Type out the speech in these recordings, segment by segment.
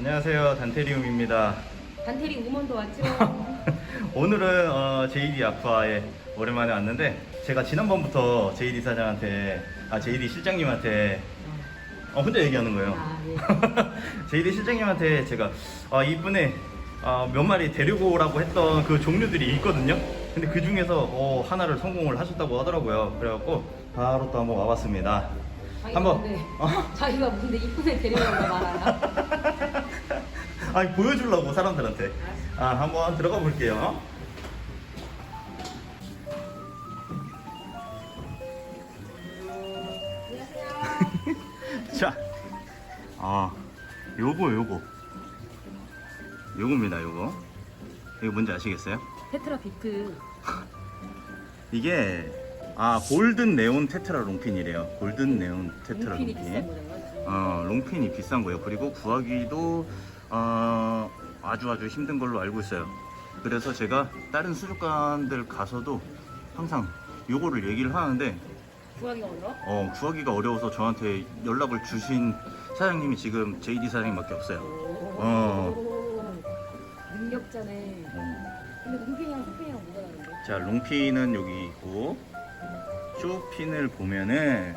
안녕하세요 단테리움입니다 단테리 우먼도 왔죠? 오늘은 어, JD 아쿠아에 오랜만에 왔는데 제가 지난번부터 JD 사장한테 아 JD 실장님한테 어, 혼자 얘기하는 거예요 아, 예. JD 실장님한테 제가 아, 이분의 아, 몇 마리 데리고 오라고 했던 그 종류들이 있거든요 근데 그 중에서 어, 하나를 성공을 하셨다고 하더라고요 그래갖고 바로 또 한번 와봤습니다 한번 근데, 어? 자기가 무슨 이쁜 애 데려오는 거 말아요? 아니 보여주려고 사람들한테. 아 한번 들어가 볼게요. 자, 아, 요거 요거. 요겁니다 요거. 이거 뭔지 아시겠어요? 테트라 비트. 이게 아 골든 네온 테트라 롱핀이래요. 골든 네온 테트라 롱핀이 롱핀. 비싼 거잖아 어, 롱핀이 비싼 거예요. 그리고 구하기도 어, 아주 아주 힘든 걸로 알고 있어요. 그래서 제가 다른 수족관들 가서도 항상 요거를 얘기를 하는데 구하기가 어려워? 어, 구하기가 어려워서 저한테 연락을 주신 사장님이 지금 JD 사장님밖에 없어요. 어. 능력자네 어. 근데 롱핀이랑 쇼핀이랑 뭐가 다른데? 자, 롱핀은 여기 있고 쇼핀을 보면은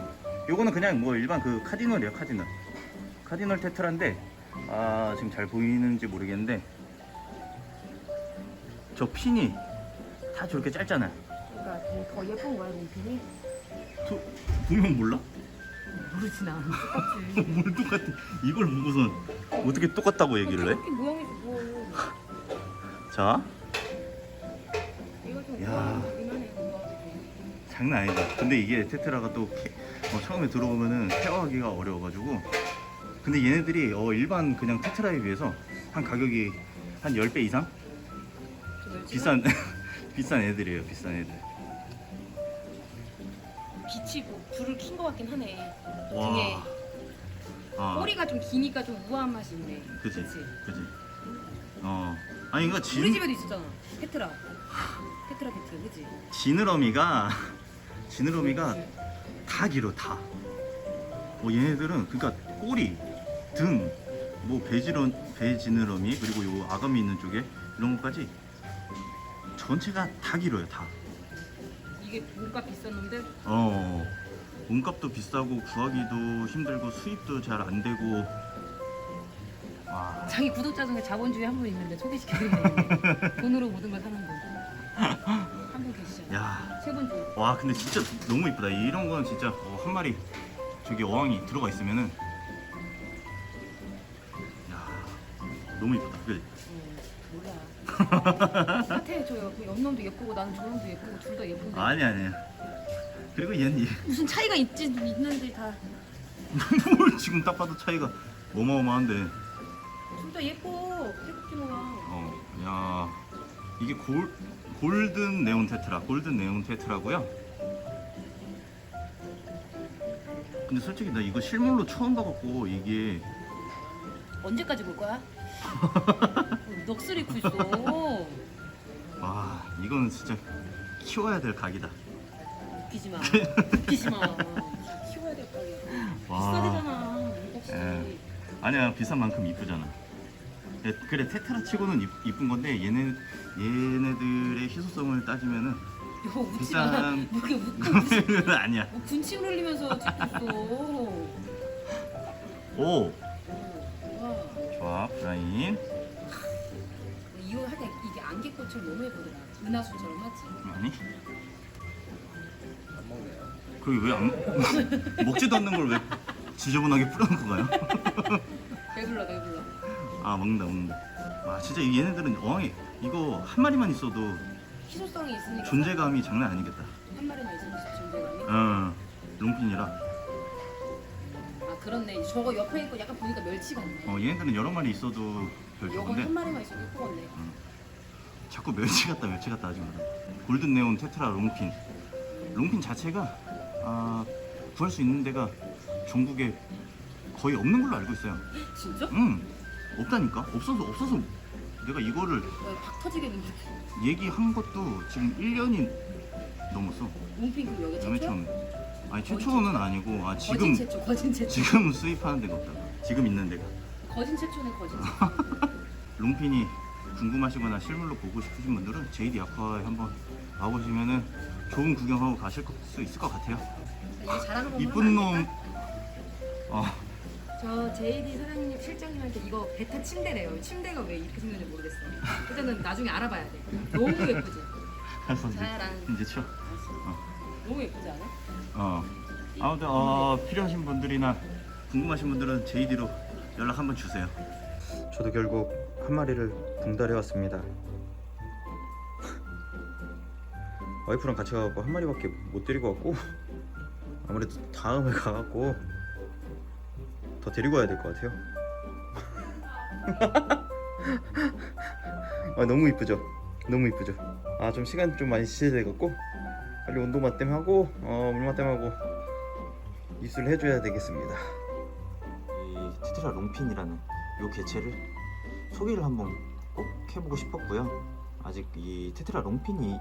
요거는 그냥 뭐 일반 그 카디널이에요, 카디널. 카디널 테트라인데 아, 지금 잘 보이는지 모르겠는데 저 핀이 다 저렇게 짧잖아요. 그러니까 더 예쁜 거야 롱핀이? 도, 보면 몰라? 모르지 나 똑같지 뭘 똑같아? 이걸 보고선 어떻게 똑같다고 얘기를 해? 롱핀 모양이 뭐 자, 이거 좀 야. 모양이 이만해 구하기 장난 아니다. 근데 이게 테트라가 또 캐- 어, 처음에 들어오면은 케어하기가 어려워가지고. 근데 얘네들이 어, 일반 그냥 테트라에 비해서 한 가격이 한 10배 이상? 비싼, 비싼 애들이에요, 비싼 애들. 빛이 뭐 불을 킨거 같긴 하네 와. 등에 아, 꼬리가 좀 기니까 좀 우아한 맛이 있네 그지, 그치? 그지. 어. 아니, 이거 우리 진, 집에도 있었잖아 테트라 테트라 비트 그치? 지느러미가, 지느러미가 다 길어, 다. 어, 얘네들은, 그니까 꼬리, 등, 뭐 배지러, 배지느러미, 그리고 요 아가미 있는 쪽에 이런 것까지 전체가 다 길어요, 다. 이게 몸값 비싼 놈들? 어, 몸값도 비싸고 구하기도 힘들고 수입도 잘 안 되고. 와, 자기 구독자 중에 자본주의 한 분 있는데 소개시켜드리는데 돈으로 모든 걸 사는 분 한 분 계시잖아 야, 세분주 와, 근데 진짜 너무 이쁘다. 이런 거는 진짜 어, 한 마리 저기 어항이 들어가 있으면은, 너무 이쁘다. 그지? 몰라 똑같아 저 옆, 옆 놈도 예쁘고 나는 저 놈도 예쁘고 둘 다 예쁜데 아니 아니야. 그리고 얘는 이- 무슨 차이가 있지 있는데 뭘 지금 딱 봐도 차이가 어마어마한데. 예뻐 태국기모가 어, 야, 이게 골 골든 네온 테트라, 골든 네온 테트라고요. 근데 솔직히 나 이거 실물로 처음 봐갖고 이게 언제까지 볼 거야? 넋을 잃고 있어 와 이거는 진짜 키워야 될 각이다. 웃기지 마 웃기지 마 키워야 될 거야. 비싸대잖아 값이 예. 아니야 비싼 만큼 이쁘잖아. 예, 그래 테트라 치고는 이, 이쁜 건데 얘네 얘네들의 희소성을 따지면은 이거 웃지 비싼- 마 이렇게 웃고 아니야. 뭐 군침을 흘리면서 찍고 있어 오 와 좋아 브라인 이거 할때 이게 안개꽃처럼 너무 예쁘더라 은하수처럼 맞지? 아니 그게 왜안 먹지도 않는 걸 왜 지저분하게 뿌려놓고 가요? 배불러 배불러 아 먹는다 먹는다. 와 진짜 이 얘네들은 어항에 이거 한 마리만 있어도 희소성이 있으니까 존재감이 장난 아니겠다. 한 마리만 있으면 존재감이 어 롱핀이라 아 그렇네 저거 옆에 있고 약간 보니까 멸치 같네 어 얘네들은 여러 마리 있어도 좋은데 한 마리만 있어도 예쁘겠네 자꾸 멸치 같다 멸치 같다 하지 마라. 골든 네온 테트라 롱핀 롱핀 자체가 아 구할 수 있는 데가 전국에 거의 없는 걸로 알고 있어요. 진짜? 응 없다니까 없어서 없어서 내가 이거를 와, 박 터지겠는데 얘기한 것도 지금 1년이 넘었어. 롱핑 그럼 여기 맨 최초야? 처음. 아니 최초는 아니고 아 지금 거진 최초 거진 최초 지금 수입하는 데가 없다고. 지금 있는 데가. 거진 최초네 거진. 롱핀이 궁금하시거나 실물로 보고 싶으신 분들은 제이디 아쿠아에 한번 와보시면은 좋은 구경하고 가실 수 있을 것 같아요. 이거 한번 이쁜 놈. 어, 저 JD 사장님 실장님한테 이거 베타 침대래요. 침대가 왜 이렇게 생겼는지 모르겠어. 일단은 나중에 알아봐야 돼. 너무 예쁘지? 알았어 이제 자랑. 이제 치워. 너무 예쁘지 않아? 어. 아무튼 어, 필요하신 분들이나 궁금하신 분들은 제이디로 연락 한번 주세요. 저도 결국 한 마리를 분달해 왔습니다. 와이프랑 같이 가고 한 마리밖에 못 데리고 왔고 아무래도 다음에 가갖고 더 데리고 와야 될 것 같아요. 아 너무 이쁘죠? 너무 이쁘죠? 아 좀 시간 좀 많이 지체돼 갖고 빨리 온도 맞댐 하고 어, 물 맞댐 하고 입수를 해줘야 되겠습니다. 이 테트라 롱핀이라는 이 개체를 소개를 한번 꼭 해보고 싶었고요. 아직 이 테트라 롱핀이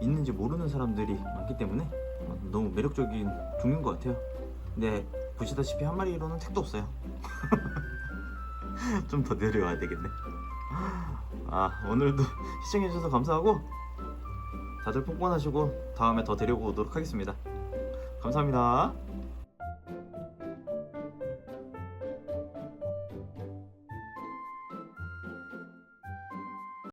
있는지 모르는 사람들이 많기 때문에 어, 너무 매력적인 종류인 것 같아요. 근데 보시다시피 한 마리로는 택도 없어요. 좀 더 내려와야 되겠네. 아 오늘도 시청해주셔서 감사하고 다들 뽕뽕하시고 다음에 더 데려오도록 하겠습니다. 감사합니다.